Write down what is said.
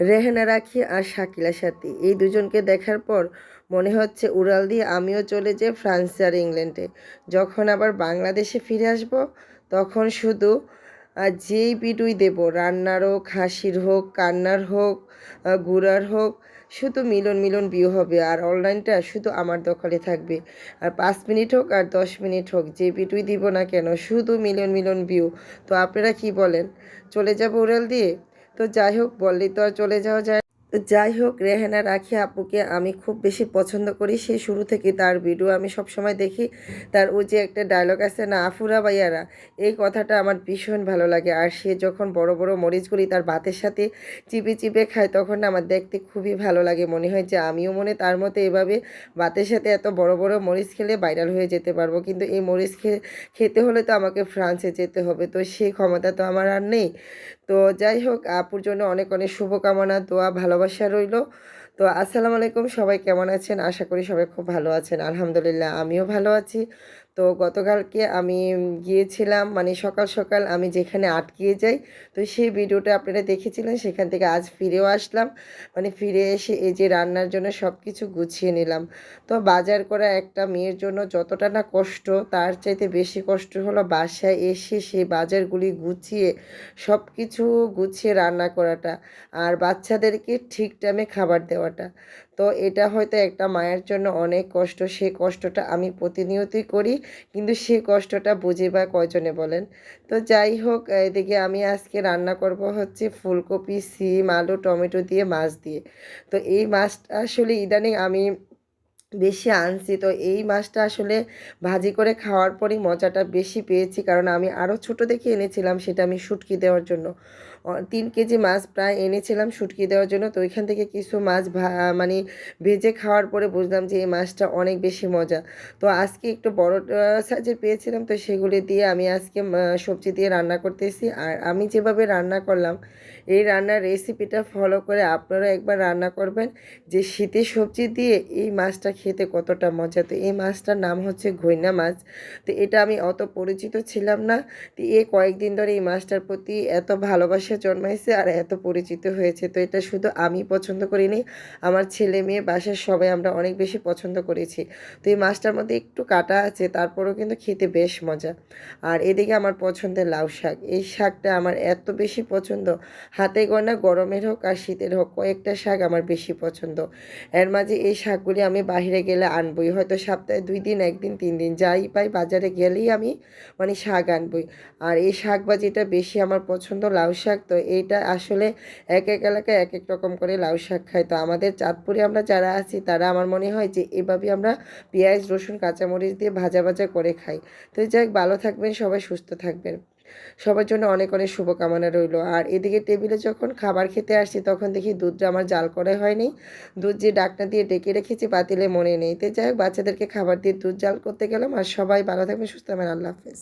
রেহেনা রাখি আর শাকিলা সাথী। এই দুজনকে দেখার পর মনে হচ্ছে উড়াল দিয়ে আমিও চলে যাই ফ্রান্সে আর ইংল্যান্ডে। যখন আবার বাংলাদেশে ফিরে আসব, তখন শুধু আর যেই ভিডিওই দেবো, রান্নার হোক, হাসির হোক, কান্নার হোক ঘোরার হোক, শুধু মিলন মিলন ভিউ হবে আর অনলাইনটা শুধু আমার দখলে থাকবে। আর পাঁচ মিনিট হোক আর দশ মিনিট হোক, যে ভিডিওই দিব না কেন, শুধু মিলন মিলন ভিউ তো আপনারা কি বলেন? চলে যাব উড়াল দিয়ে? তো যাই হোক, বললেই তো আর চলে যাওয়া যায়। যাই হোক, রেহানা, রাখি আপুকে আমি খুব বেশি পছন্দ করি। সেই শুরু থেকে তার ভিডিও আমি সব সময় দেখি। তার ওই যে একটা ডায়লগ আছে না, আফুরা বাইয়ারা এই কথাটা আমার ভীষণ ভালো লাগে। আর সে যখন বড় বড় মরিচগুলি তার ভাতের সাথে চিপে চিপে খায়, তখন আমার দেখতে খুবই ভালো লাগে। মনে হয় যে আমিও মনে তার মতো এভাবে ভাতের সাথে এত বড় বড় মরিচ খেলে ভাইরাল হয়ে যেতে পারব। কিন্তু এই মরিচ খেতে হলে তো আমাকে ফ্রান্সে যেতে হবে। তো সেই ক্ষমতা তো আমার আর নেই। তো যাই হোক, আপুর জন্য অনেক অনেক শুভকামনা, দোয়া, ভালোবাসা রইল। তো আসসালামু আলাইকুম, সবাই কেমন আছেন? আশা করি সবাই খুব ভালো আছেন। আলহামদুলিল্লাহ, আমিও ভালো আছি। তো গতকালকে আমি গিয়েছিলাম মানে সকাল সকাল আমি যেখানে আটকিয়ে যাই, তো সেই ভিডিওটা আপনারা দেখেছিলেন, সেখান থেকে আজ ফিরেও আসলাম। মানে ফিরে এসে এই যে রান্নার জন্য সব কিছু গুছিয়ে নিলাম। তো বাজার করা একটা মেয়ের জন্য যতটা না কষ্ট, তার চাইতে বেশি কষ্ট হলো বাসায় এসে সেই বাজারগুলি গুছিয়ে সব কিছু গুছিয়ে রান্না করাটা আর বাচ্চাদেরকে ঠিক টাইমে খাবার দেওয়াটা। তো এটা হয়তো একটা মায়ের জন্য অনেক কষ্ট সেই কষ্টটা আমি প্রতিনিয়তই করি, কিন্তু সেই কষ্টটা বুঝে বা কয়জনে বলেন? তো যাই হোক, এদিকে আমি আজকে রান্না করব হচ্ছে ফুলকপি, সিম, আলু, টমেটো দিয়ে মাছ দিয়ে। তো এই মাছটা আসলে ইদানিং আমি বেশি আনছি, তো এই মাছটা আসলে ভাজি করে খাওয়ার পরই মজাটা বেশি পেয়েছি, কারণ আমি আরও ছোট দেখে এনেছিলাম, সেটা আমি শুটকি দেওয়ার জন্য। তিন কেজি মাছ প্রায় এনেছিলাম শুটকি দেওয়ার জন্য। তো ওইখান থেকে কিছু মাছ মানে ভেজে খাওয়ার পরে বুঝলাম যে এই মাছটা অনেক বেশি মজা। তো আজকে একটু বড় সাইজের পেয়েছিলাম, তো সেগুলি দিয়ে আমি আজকে সবজি দিয়ে রান্না করতেছি। আর আমি যেভাবে রান্না করলাম, এই রান্নার রেসিপিটা ফলো করে আপনারা একবার রান্না করবেন। যে শীতের সবজি দিয়ে এই মাছটা খেতে কতটা মজা। তো এই মাছটার নাম হচ্ছে ঘইনা মাছ। তো এটা আমি অত পরিচিত ছিলাম না। তো এ কয়েকদিন ধরে এই মাছটার প্রতি এত ভালোবাসা জন্মাইছে আর এত পরিচিত হয়েছে, তো এটা শুধু আমি পছন্দ করিনি, আমার ছেলে মেয়ে বাসার সবাই আমরা অনেক বেশি পছন্দ করেছি। তো এই মাছটার মধ্যে একটু কাটা আছে, তারপরেও কিন্তু খেতে বেশ মজা। আর এদিকে আমার পছন্দের লাউ শাক, এই শাকটা আমার এত বেশি পছন্দ, হাতে গয়না গরমের হোক আর শীতের হোক, কয়েকটা শাক আমার বেশি পছন্দ। এর মাঝে এই শাকগুলি আমি বাইরে গেলে আনবই, হয়তো সপ্তাহে দুই দিন, একদিন, তিন দিন, যাই পাই বাজারে গেলেই আমি মানে শাক আনবই। আর এই শাক ভাজিটা বেশি আমার পছন্দ, লাউ শাক তো এইটা আসলে এক এক এলাকায় এক এক রকম করে লাউ শাক খাই তো আমাদের চাঁদপুরে আমরা যারা আছি, তারা আমার মনে হয় যে এভাবে আমরা পেঁয়াজ, রসুন, কাঁচামরিচ দিয়ে ভাজা ভাজা করে খাই। তো যাই ভালো থাকবেন, সবাই সুস্থ থাকবেন। সবার জন্য অনেক অনেক শুভকামনা রইল। আর এদিকে টেবিলে যখন খাবার খেতে আসছি, তখন দেখি দুধটা আমার জাল করে হয়নি। দুধ যে ডাকনা দিয়ে ডেকে রেখেছি পাতিলে মনে নেই। তো যাই হোক, বাচ্চাদেরকে খাবার দিয়ে দুধ জাল করতে গেলাম। আর সবাই ভালো থাকবেন, সুস্থ থাকবেন। আল্লাহ হাফেজ।